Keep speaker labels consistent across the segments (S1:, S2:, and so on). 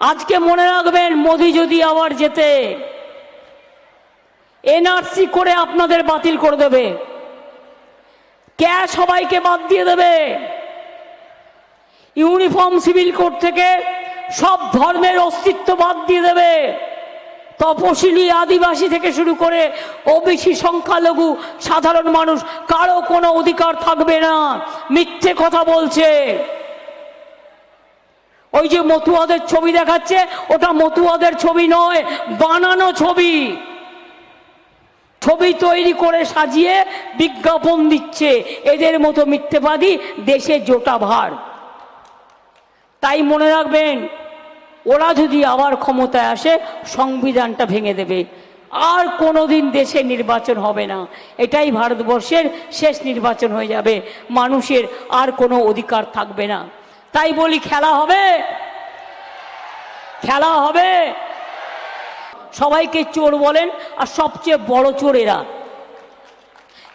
S1: আজকে মনে রাখবেন, মোদি যদি আবার যেতে, এনআরসি করে আপনাদের বাতিল করে দেবে। ক্যাশ সবাইকে বাদ দিয়ে দেবে। ইউনিফর্ম সিভিল কোড থেকে সব ধর্মের অস্তিত্ব বাদ দিয়ে দেবে। তপশিলি আদিবাসী থেকে শুরু করে ওবিসি সংখ্যালঘু সাধারণ মানুষ, কারও কোনো অধিকার থাকবে না। মিথ্যে কথা বলছে। ওই যে মতুয়াদের ছবি দেখাচ্ছে, ওটা মতুয়াদের ছবি নয়, বানানো ছবি। ছবি তৈরি করে সাজিয়ে বিজ্ঞাপন দিচ্ছে। এদের মতো মিথ্যেবাদী দেশে জোটা ভার। তাই মনে রাখবেন, ওরা যদি আবার ক্ষমতায় আসে, সংবিধানটা ভেঙে দেবে। আর কোনোদিন দেশে নির্বাচন হবে না। এটাই ভারতবর্ষের শেষ নির্বাচন হয়ে যাবে। মানুষের আর কোনো অধিকার থাকবে না। তাই বলি খেলা হবে। খেলা হবে। সবাইকে চোর বলেন, আর সবচেয়ে বড় চোর এরা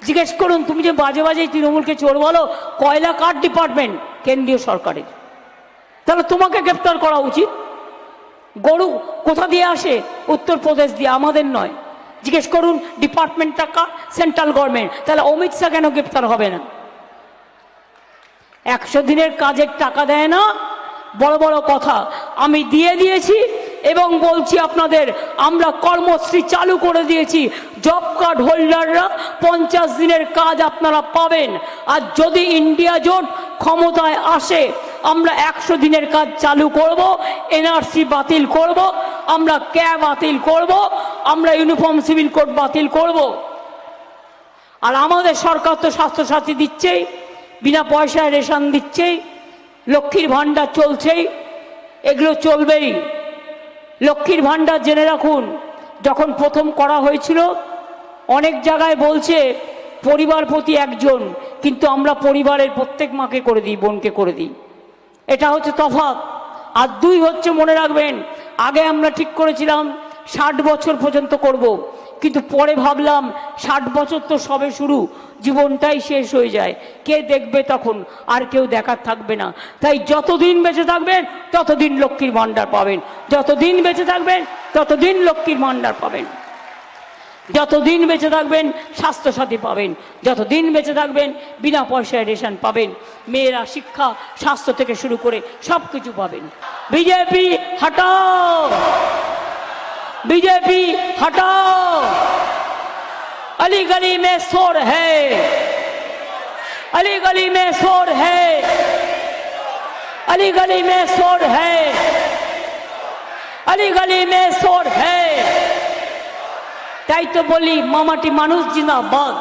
S1: জিজ্ঞেস করুন, তুমি যে বাজে বাজে তৃণমূলকে চোর বলো, কয়লা কার ডিপার্টমেন্ট? কেন্দ্রীয় সরকারের। তাহলে তোমাকে গ্রেপ্তার করা উচিত। গরু কোথা দিয়ে আসে? উত্তরপ্রদেশ দিয়ে, আমাদের নয়। জিজ্ঞেস করুন, ডিপার্টমেন্টটা কার? Central government. তাহলে অমিত শাহ কেন গ্রেপ্তার হবে না? একশো দিনের কাজের টাকা দেয় না। বড় বড় কথা, আমি দিয়ে দিয়েছি এবং বলছি আপনাদের, আমরা কর্মশ্রী চালু করে দিয়েছি। জব কার্ড হোল্ডাররা পঞ্চাশ দিনের কাজ আপনারা পাবেন। আর যদি ইন্ডিয়া জোট ক্ষমতায় আসে, আমরা একশো দিনের কাজ চালু করব, এনআরসি বাতিল করব, আমরা ক্যাব বাতিল করব, আমরা ইউনিফর্ম, সিভিল কোড বাতিল করব। আর আমাদের সরকার তো স্বাস্থ্যসাথী দিচ্ছেই। বিনা পয়সায় রেশন দিচ্ছেই লক্ষ্মীর ভাণ্ডার চলছেই এগুলো চলবেই। লক্ষ্মীর ভাণ্ডার জেনে রাখুন, যখন প্রথম করা হয়েছিল, অনেক জায়গায় বলছে, পরিবার প্রতি একজন, কিন্তু আমরা পরিবারের প্রত্যেক মাকে করে দিই, বোনকে করে দিই। এটা হচ্ছে তফাৎ। আর দুই হচ্ছে মনে রাখবেন, আগে আমরা ঠিক করেছিলাম, ষাট বছর পর্যন্ত করব। কিন্তু পরে ভাবলাম, ষাট বছর তো সবে শুরু, জীবনটাই শেষ হয়ে যায়। কে দেখবে তখন? আর কেউ দেখার থাকবে না। তাই যতদিন বেঁচে থাকবেন, ততদিন লক্ষ্মীর ভাণ্ডার পাবেন। যতদিন বেঁচে থাকবেন, ততদিন লক্ষ্মীর ভাণ্ডার পাবেন। যতদিন বেঁচে থাকবেন, স্বাস্থ্যসাথী পাবেন। যতদিন বেঁচে থাকবেন, বিনা পয়সায় রেশন পাবেন। মেয়েরা শিক্ষা, স্বাস্থ্য থেকে শুরু করে সব কিছু পাবেন। বিজেপি, হটাও! बीजेपी हटाओ अली गली में शोर है अली गली में शोर है अली गली में शोर है अली गली में शोर है তাই তো বলি মামাটি মানুষ জিন্দাবাদ